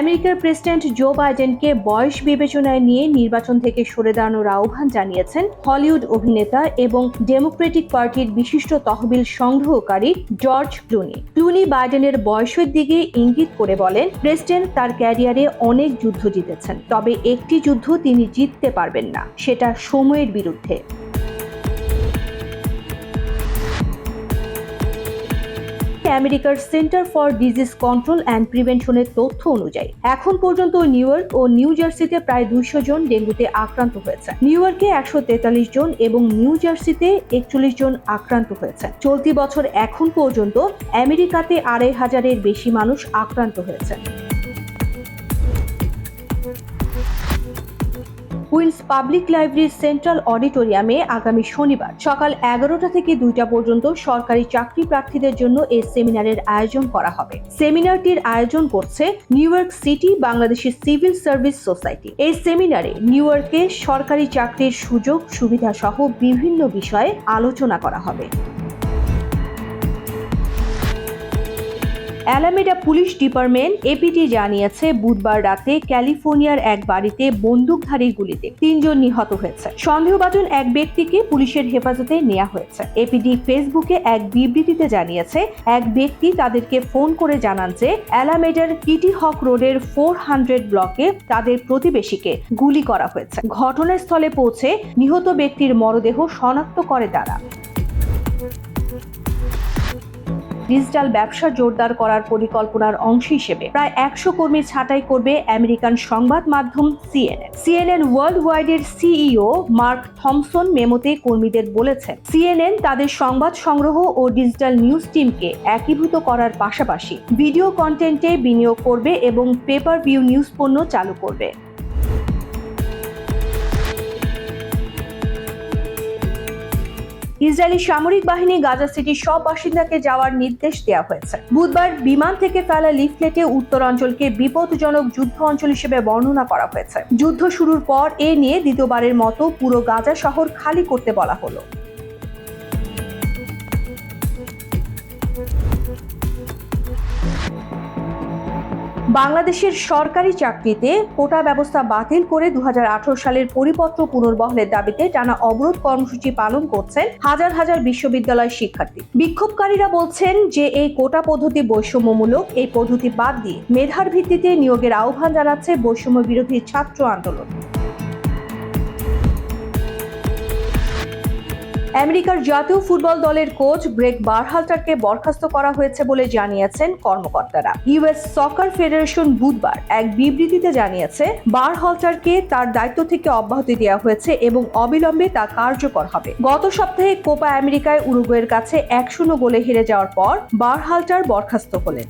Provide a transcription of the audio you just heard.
আমেরিকার president Joe বাইডেনকে বয়স বিবেচনায় নিয়ে নির্বাচন থেকে সরে দাঁড়ানোর আহ্বান জানিয়েছেন হলিউড অভিনেতা এবং ডেমোক্রেটিক পার্টির বিশিষ্ট তহবিল সংগ্রহকারী জর্জ ক্লুনি। ক্লুনি বাইডেনের বয়সের দিকে ইঙ্গিত করে বলেন, প্রেসিডেন্ট তার ক্যারিয়ারে অনেক যুদ্ধ জিতেছেন, তবে একটি যুদ্ধ তিনি জিততে পারবেন না, সেটা সময়ের বিরুদ্ধে। আমেরিকার Center for Disease Control and প্রিভেনশনের তথ্য অনুযায়ী, এখন পর্যন্ত নিউ ইয়র্ক ও নিউ জার্সিতে প্রায় দুইশো জন ডেঙ্গুতে আক্রান্ত হয়েছে। নিউ ইয়র্কে একশো তেতাল্লিশ জন এবং নিউ জার্সিতে একচল্লিশ জন আক্রান্ত হয়েছে। চলতি বছর এখন পর্যন্ত আমেরিকাতে আড়াই হাজারের বেশি মানুষ আক্রান্ত হয়েছে। কুইন্স পাবলিক লাইব্রেরির সেন্ট্রাল অডিটোরিয়ামে আগামী শনিবার সকাল এগারোটা থেকে দুইটা পর্যন্ত সরকারি চাকরি প্রার্থীদের জন্য এই সেমিনারের আয়োজন করা হবে। সেমিনারটির আয়োজন করছে নিউ ইয়র্ক সিটি বাংলাদেশের সিভিল সার্ভিস সোসাইটি। এই সেমিনারে নিউ ইয়র্কে সরকারি চাকরির সুযোগ সুবিধা সহ বিভিন্ন বিষয়ে আলোচনা করা হবে। অ্যালামেডা পুলিশ ডিপার্টমেন্ট, এপিটি জানিয়েছে বুধবার রাতে ক্যালিফোর্নিয়ার এক বাড়িতে বন্দুকধারীর গুলিতে তিনজন নিহত হয়েছে। সন্দেহভাজন এক ব্যক্তিকে পুলিশের হেফাজতে নেওয়া হয়েছে। এপিডি ফেসবুকে এক বিবৃতিতে জানিয়েছে, এক ব্যক্তি তাদেরকে ফোন করে জানান যে অ্যালামেডার কিটি হক রোডের ফোর হান্ড্রেড ব্লকে তাদের প্রতিবেশীকে গুলি করা হয়েছে। ঘটনাস্থলে পৌঁছে নিহত ব্যক্তির মরদেহ শনাক্ত করে তারা। ডিজিটাল ব্যবসা জোরদার করার পরিকল্পনার অংশ হিসেবে প্রায় একশো কর্মী ছাঁটাই করবে আমেরিকান সংবাদ মাধ্যম সিএনএন। সিএনএন ওয়ার্ল্ড ওয়াইডের সিইও মার্ক থমসন মেমোতে কর্মীদের বলেছেন, সিএনএন তাদের সংবাদ সংগ্রহ ও ডিজিটাল নিউজ টিমকে একীভূত করার পাশাপাশি ভিডিও কন্টেন্টে বিনিয়োগ করবে এবং পেপার ভিউ নিউজ পণ্য চালু করবে। ইসরায়েলি সামরিক বাহিনী গাজা সিটির সব বাসিন্দাকে যাওয়ার নির্দেশ দেওয়া হয়েছে। বুধবার বিমান থেকে ফেলা লিফলেটে উত্তরাঞ্চলকে বিপদজনক যুদ্ধ অঞ্চল হিসেবে বর্ণনা করা হয়েছে। যুদ্ধ শুরুর পর এ নিয়ে দ্বিতীয়বারের মতো পুরো গাজা শহর খালি করতে বলা হলো। বাংলাদেশের সরকারি চাকরিতে কোটা ব্যবস্থা বাতিল করে দু হাজার আঠারো সালের পরিপত্র পুনর্বহলের দাবিতে টানা অবরোধ কর্মসূচি পালন করছেন হাজার হাজার বিশ্ববিদ্যালয় শিক্ষার্থী। বিক্ষোভকারীরা বলছেন যে এই কোটা পদ্ধতি বৈষম্যমূলক, এই পদ্ধতি বাদ দিয়ে মেধার ভিত্তিতে নিয়োগের আহ্বান জানাচ্ছে বৈষম্য বিরোধী ছাত্র আন্দোলন। আমেরিকার জাতীয় ফুটবল দলের কোচ ব্রেক বারহাল্টারকে বরখাস্ত করা হয়েছে বলে জানিয়েছেন কর্মকর্তারা। ইউএস সকার ফেডারেশন বুধবার এক বিবৃতিতে জানিয়েছে, বারহাল্টারকে তার দায়িত্ব থেকে অব্যাহতি দেওয়া হয়েছে এবং অবিলম্বে তা কার্যকর হবে। গত সপ্তাহে কোপা আমেরিকায় উরুগুয়ের কাছে এক শূন্য গোলে হেরে যাওয়ার পর বারহাল্টার বরখাস্ত হলেন।